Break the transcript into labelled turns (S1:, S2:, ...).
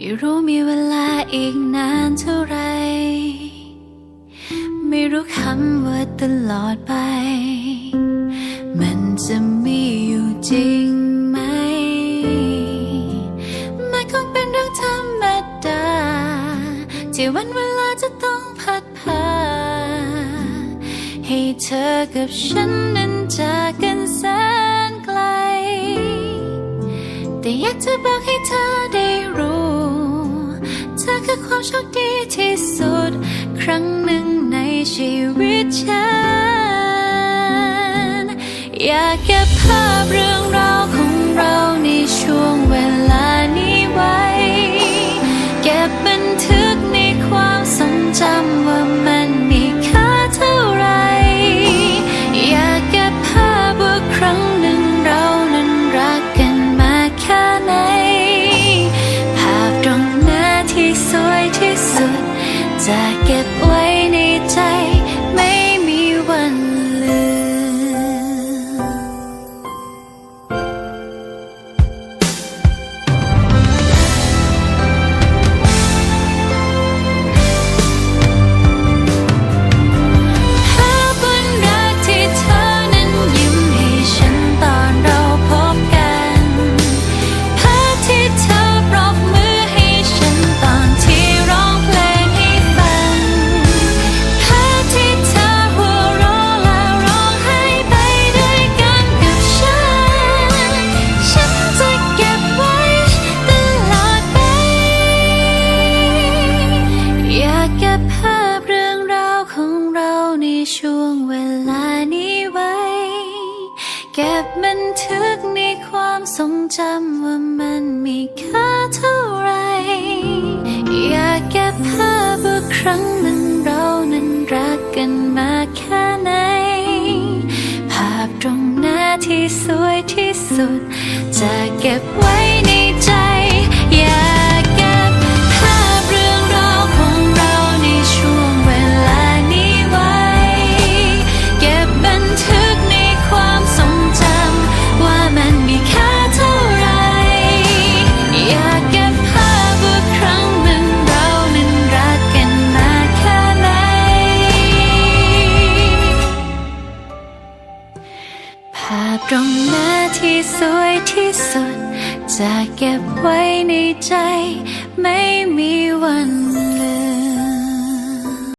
S1: ไม่รู้มีเวลาอีกนานเท่าไร ไม่รู้คำว่าตลอดไป มันจะมีอยู่จริงไหม มันคงเป็นเรื่องธรรมดา ที่วันเวลาจะต้องพัดพา ให้เธอกับฉันนั้นจากกันแสนไกล แต่อยากจะบอกให้เธอได้รู้เธอ คือความโชคดีที่สุด ครั้งหนึ่งในชีวิตฉัน อยากเก็บภาพเรื่องรา จะ ทรงจำว่ามันมีค่าเท่าไร อยากเก็บภาพว่าครั้งหนึ่งเรานั้นรักกันมาแค่ไหน ภาพตรงหน้าที่สวยที่สุด จะเก็บไว้ใน ตรงหน้าที่สวยที่สุด จะเก็บไว้ในใจ ไม่มีวันลืม